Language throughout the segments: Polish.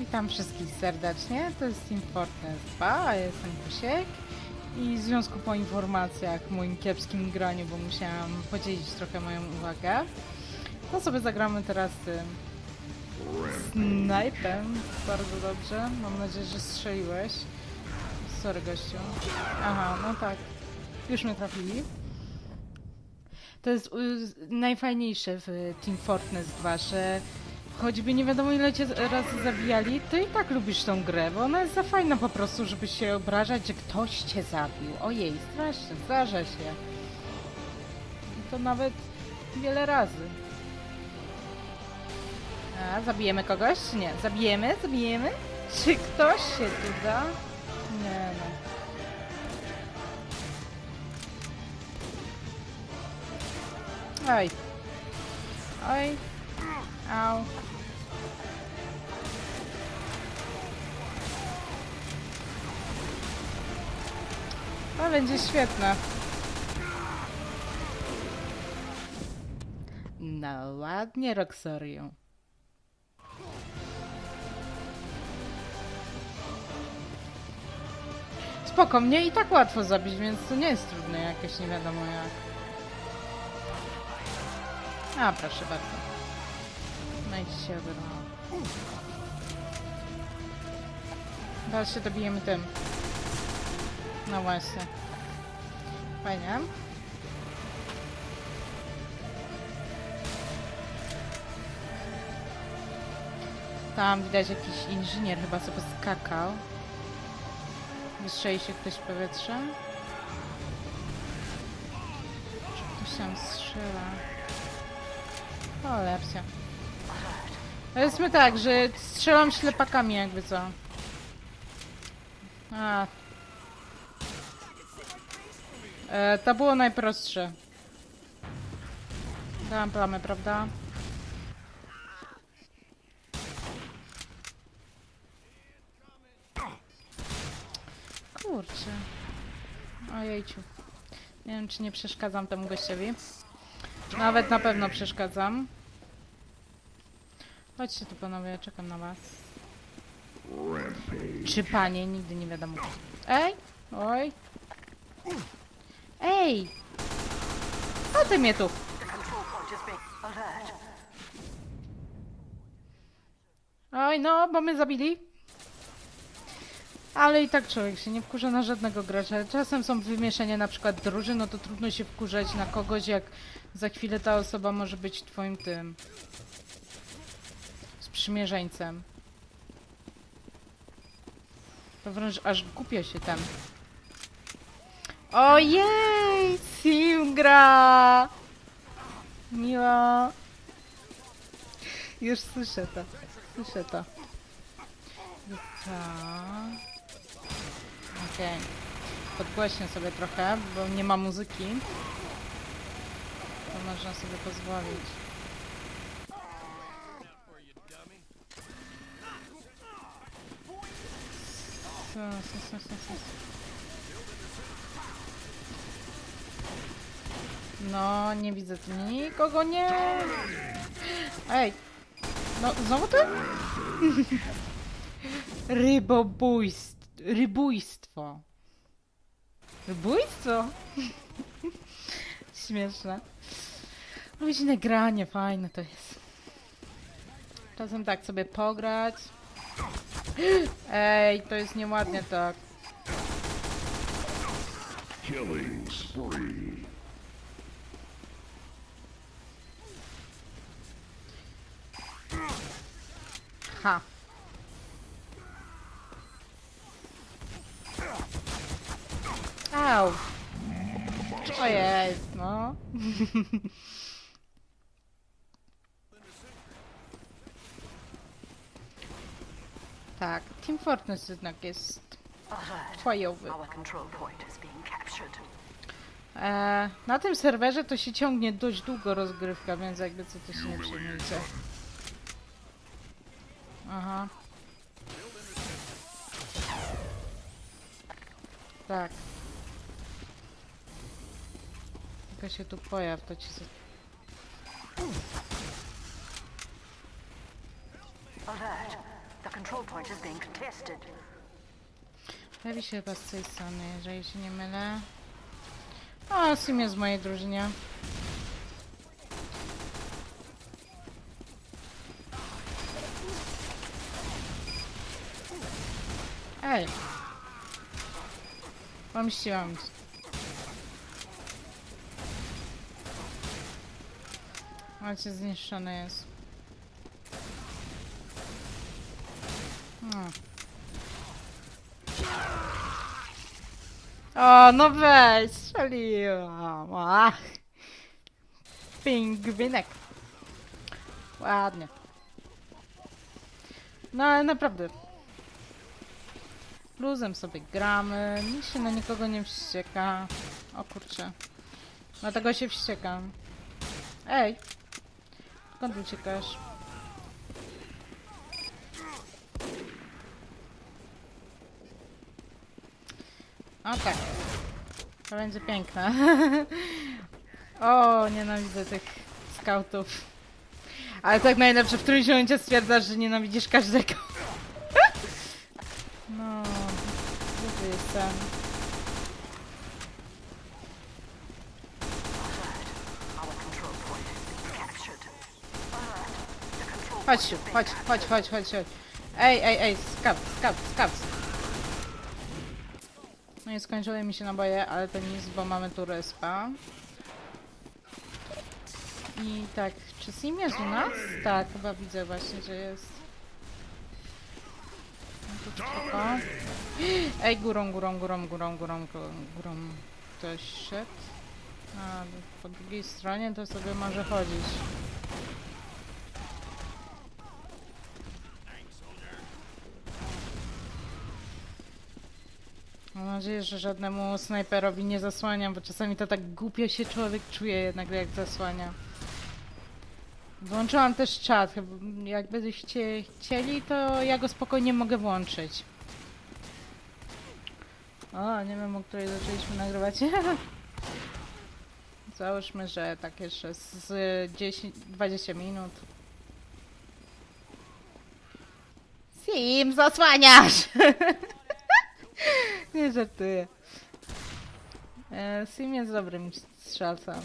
Witam wszystkich serdecznie. To jest Team Fortress 2, a ja jestem Kusiek. I w związku po informacjach w moim kiepskim graniu, bo musiałam podzielić trochę moją uwagę, to sobie zagramy teraz tym snajpem. Bardzo dobrze. Mam nadzieję, że strzeliłeś. Sorry gościu. Aha, no tak. Już mnie trafili. To jest y, najfajniejsze w Team Fortress 2, że choćby nie wiadomo ile cię razy zabijali, to i tak lubisz tą grę, bo ona jest za fajna po prostu, żeby się obrażać, że ktoś cię zabił. Ojej, strasznie, zdarza się. I to nawet wiele razy. A, zabijemy kogoś? Nie? Zabijemy? Zabijemy? Czy ktoś się tu da? Nie no. Oj. Oj. Au. Będzie świetne. No ładnie, Roxoriu. Spoko, mnie i tak łatwo zabić, więc to nie jest trudne jakieś, nie wiadomo jak. A, proszę bardzo. No i się oberwało. Teraz się dobijemy tym. No właśnie. Fajnie. Tam widać jakiś inżynier chyba sobie skakał. Wystrzeli się ktoś w powietrze. Czy ktoś tam strzela? O, lepsia. Powiedzmy tak, że strzelam ślepakami jakby co. A. E, to było najprostsze. Dałam plamę, prawda? Kurczę. Ojejciu. Nie wiem, czy nie przeszkadzam temu gościowi. Nawet na pewno przeszkadzam. Chodźcie tu panowie, czekam na was. Czy panie, nigdy nie wiadomo. Ej! Oj! Ej! O ty mnie tu! Oj, no, bo mnie zabili. Ale i tak człowiek się nie wkurza na żadnego gracza. Czasem są wymieszania na przykład drużyn, no to trudno się wkurzać na kogoś, jak za chwilę ta osoba może być twoim tym sprzymierzeńcem. To wręcz aż głupio się tam. Ojej! Sim gra! Miło. Już słyszę to. Słyszę to. I co? Okej. Podgłośnię sobie trochę, bo nie ma muzyki. To można sobie pozwolić. Co, co, co, co, co? No, nie widzę tu nikogo, nie! Ej! No, znowu ty? Rybobójstwo. Rybójstwo. Rybójstwo? Śmieszne. Luźne granie, fajne to jest. Czasem tak sobie pograć. Ej, to jest nieładnie tak. Killing spree. Ha. Au. Ojej, no. tak, Team Fortress jednak jest fajowy. E, na tym serwerze to się ciągnie dość długo rozgrywka, więc jakby co to się nie przejmujcie. Aha. Tak. Tylko się tu pojaw, to ci... Pojawi się chyba z tej strony, jeżeli się nie mylę. O, Sim jest w mojej drużynie. Ej! Pomściłam się. Macie zniszczony jest. No. O, no weź, strzeliłam. Ach. Pingwinek. Ładnie. No ale naprawdę. Luzem sobie gramy, nikt się na nikogo nie wścieka. O kurczę. Dlatego się wściekam. Ej! Skąd uciekasz? O tak. To będzie piękne. o, nienawidzę tych skautów. Ale tak najlepsze, w którymś momencie stwierdzasz, że nienawidzisz każdego. no, gdzie jestem? Our control point is being captured. Alert. The control Chodź, chodź, chodź, chodź, chodź, chodź. Ej, ej, ej, scout, scout, scout. No i skończyły mi się naboje, ale to nic, bo mamy tu respa. I tak, czy Sim jest u nas? Tak, chyba widzę właśnie, że jest. No spoko. Ej, górą, górą, górą, górą, górą, górą. Ktoś szedł. A, po drugiej stronie to sobie może chodzić. Nadzieję, że żadnemu snajperowi nie zasłaniam, bo czasami to tak głupio się człowiek czuje jednak jak zasłania. Włączyłam też czat, jakbyście chcieli, to ja go spokojnie mogę włączyć. O, nie wiem, o której zaczęliśmy nagrywać. Załóżmy, że tak jeszcze z 10, 20 minut. Sim, zasłaniasz! Nie żartuję. E, Sim jest dobrym strzelcem.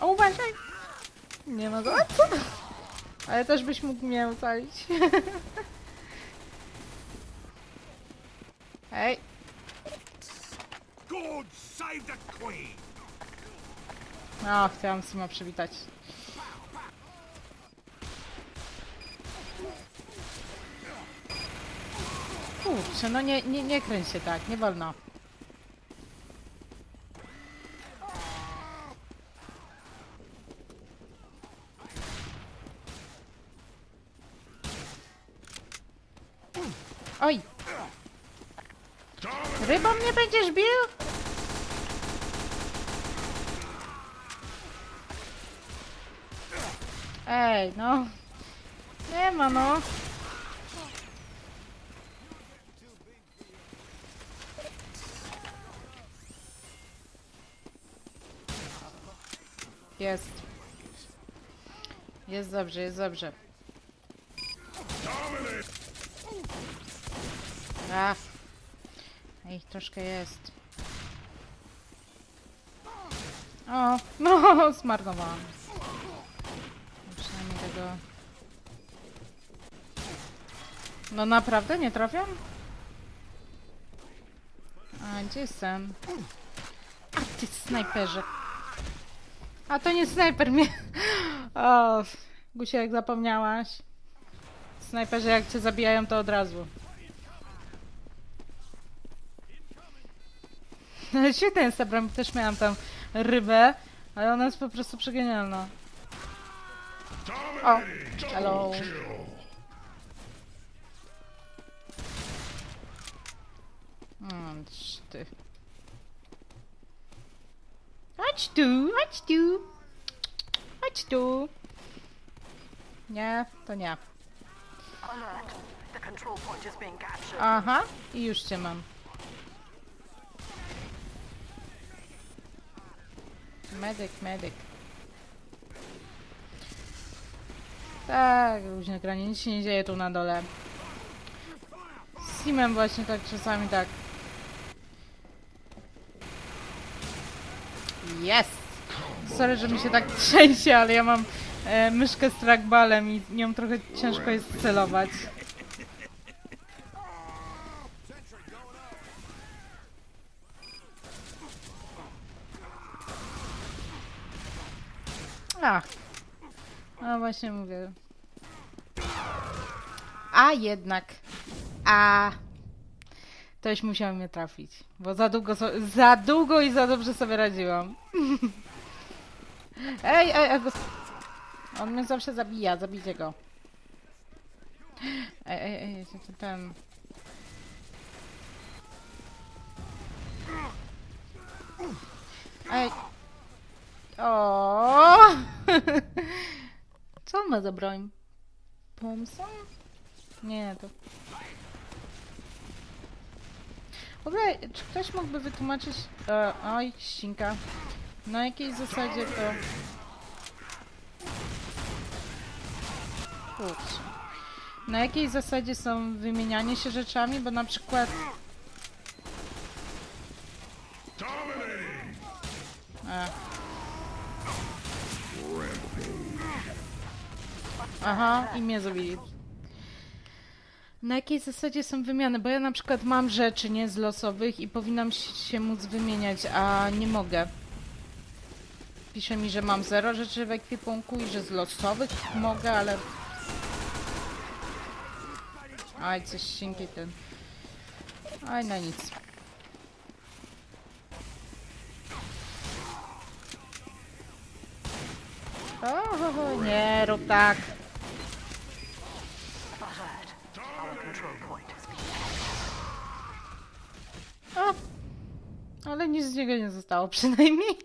O, uważaj! Nie ma za co? Ale też byś mógł mnie ocalić. Hej, God save the Queen! o, chciałam Sima przywitać. Kurczę, no nie, nie, nie kręć się tak, nie wolno. Oj! Rybą mnie będziesz bił? Ej, no. Nie ma, no. Jest. Jest dobrze, jest dobrze. A. Ej, troszkę jest. O, no, zmarnowałam. Przynajmniej tego... No naprawdę, nie trafiam? A, gdzie jestem? A ty snajperze. A to nie snajper mnie. O, Gusia, jak zapomniałaś. Snajperzy jak cię zabijają, to od razu. No świetnie jest bo też miałam tam rybę, ale ona jest po prostu przegenialna. O, hello. Mm, ty. Chodź tu, chodź tu. Chodź tu. Nie, to nie. Aha, i już cię mam. Medyk, medyk. Tak, luźne granie, nic się nie dzieje tu na dole. Z Simem właśnie tak czasami tak. Jest! Sorry, że mi się tak trzęsie, ale ja mam e, myszkę z trackballem i nią trochę ciężko jest celować. Ach. No właśnie mówię. A jednak. A. Ktoś musiał mnie trafić. Bo za długo, so, za długo i za dobrze sobie radziłam. ej, ej, ej. On mnie zawsze zabija, zabijcie go. Ej, ej, ej, ten-. Ej. O! Co on ma za broń? Nie, to... W ogóle, czy ktoś mógłby wytłumaczyć... E, oj, ścinka. Na jakiej zasadzie to... Kurczę. Na jakiej zasadzie są wymienianie się rzeczami, bo na przykład... E. Aha, i mnie zabili. Na jakiej zasadzie są wymiany? Bo ja na przykład mam rzeczy, nie, z losowych i powinnam się móc wymieniać, a nie mogę. Pisze mi, że mam zero rzeczy w ekwipunku i że z losowych mogę, ale... Aj, coś ścinki ten. Aj, no nic. O, nie rób tak. Ale nic z niego nie zostało przynajmniej.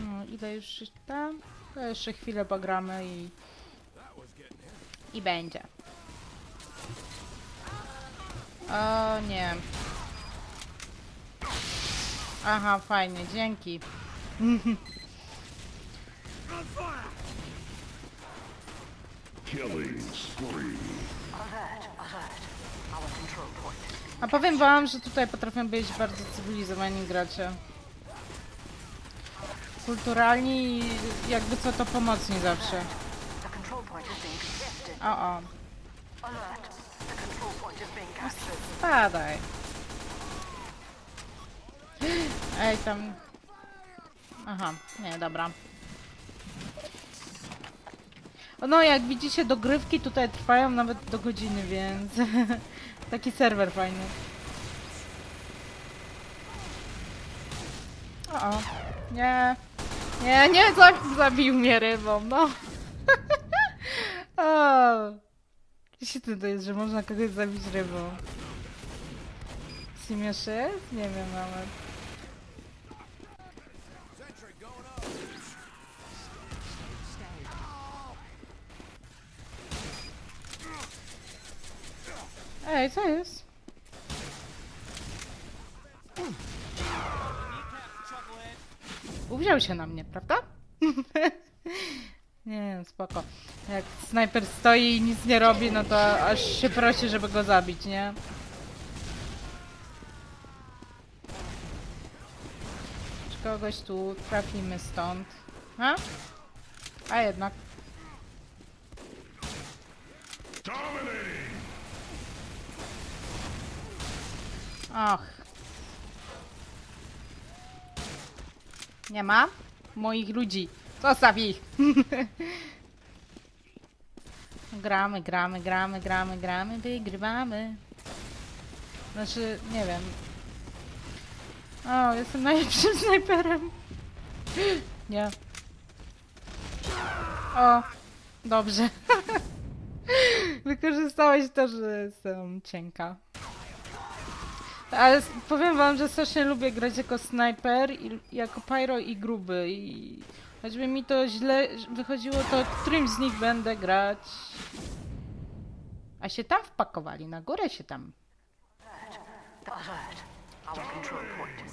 No, ile już tam? To jeszcze chwilę pogramy i... I będzie. O nie. Aha, fajnie, dzięki. Killing spree. A powiem wam, że tutaj potrafią być bardzo cywilizowani gracze. Kulturalni i jakby co to pomocni zawsze. O, o. Spadaj. Ej, tam... Aha, nie, dobra. No, jak widzicie, dogrywki tutaj trwają nawet do godziny, więc... Taki serwer fajny. O, o. Nie. Nie, nie, za- zabił mnie rybą, no. o. Świetne to jest, że można kogoś zabić rybą. Jest? Nie wiem nawet. Ej, co jest? Uwziął się na mnie, prawda? nie, spoko. Jak snajper stoi i nic nie robi, no to aż się prosi, żeby go zabić, nie? Czy kogoś tu trafimy stąd? A? A jednak. Och. Nie ma moich ludzi. Zostaw ich. gramy, gramy, gramy, gramy, gramy, wygrywamy. Znaczy, nie wiem. O, jestem najlepszym snajperem. Nie. O, dobrze. Wykorzystałeś to, że jestem cienka. Ale powiem wam, że strasznie lubię grać jako snajper, i, jako pyro i gruby. I choćby mi to źle wychodziło, to którymś z nich będę grać. A się tam wpakowali, na górę się tam.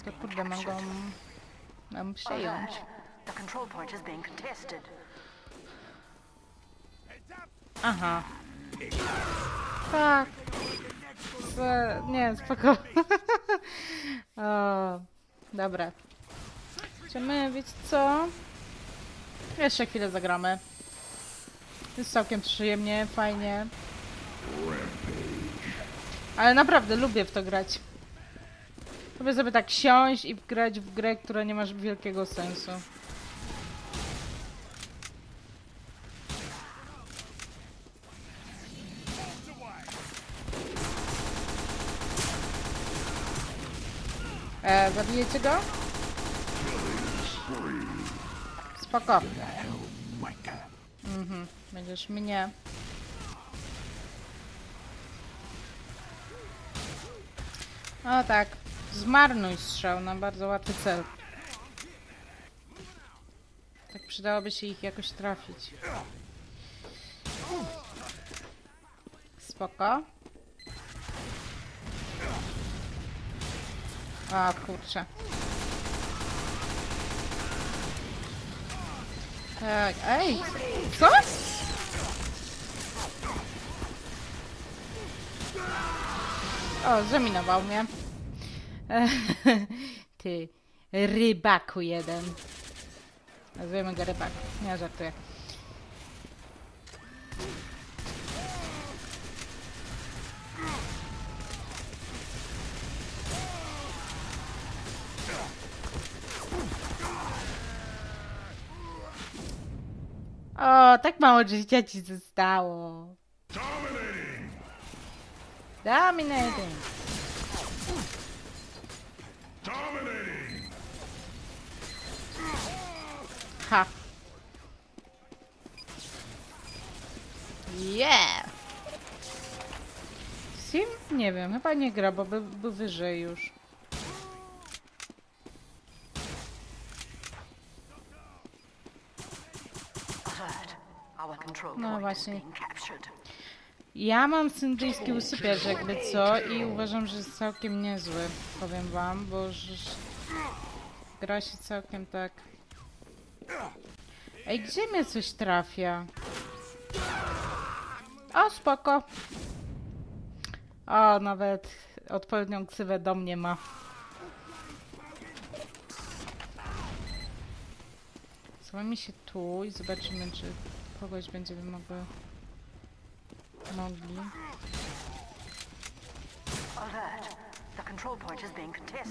To kurde, mogą nam przejąć. Aha. Tak. Nie, spoko. o, dobra. Chcemy, wiecie co? Jeszcze chwilę zagramy. Jest całkiem przyjemnie, fajnie. Ale naprawdę lubię w to grać. Lubię sobie tak siąść i grać w grę, która nie ma wielkiego sensu. E, zabijecie go? Spoko. Mhm, będziesz mnie. O tak, zmarnuj strzał na bardzo łatwy cel. Tak przydałoby się ich jakoś trafić. Spoko. A kurczę. Tak, ej! Co? O, zaminował mnie. Ty, rybaku jeden. Nazwijmy go rybak. Nie żartuję. Tak mało życia ci zostało. Dominating! Ha. Yeah. Sim? Nie wiem, chyba nie gra, bo by, był wyżej już. Alert. Our control No właśnie. Ja mam syndyjski usypiacz jakby co i uważam, że jest całkiem niezły, powiem wam, bo gra się całkiem tak... Ej, gdzie mnie coś trafia? O, spoko. O, nawet odpowiednią ksywę do mnie ma. Schowamy się tu i zobaczymy, czy kogoś będziemy mogły mogli.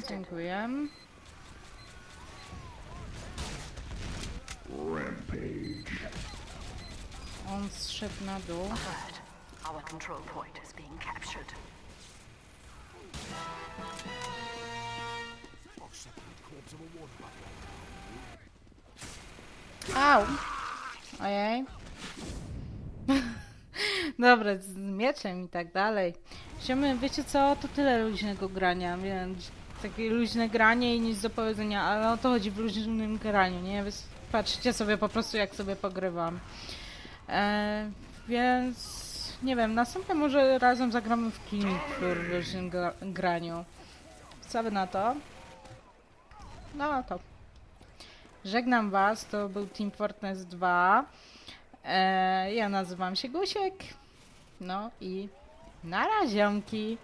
Dziękuję. Rampage! On zszedł na dół. Our control point is being captured. Au! Ojej. Dobra, z mieczem i tak dalej. Siemy, wiecie co? To tyle luźnego grania, więc takie luźne granie i nic do powiedzenia, ale o to chodzi w luźnym graniu, nie? Wy patrzcie sobie po prostu jak sobie pogrywam. E, więc nie wiem, następnie może razem zagramy w Floor w luźnym gra graniu. Co wy na to? No to. Żegnam Was, to był Team Fortress 2. E, ja nazywam się Gusiek. No i na raziomki.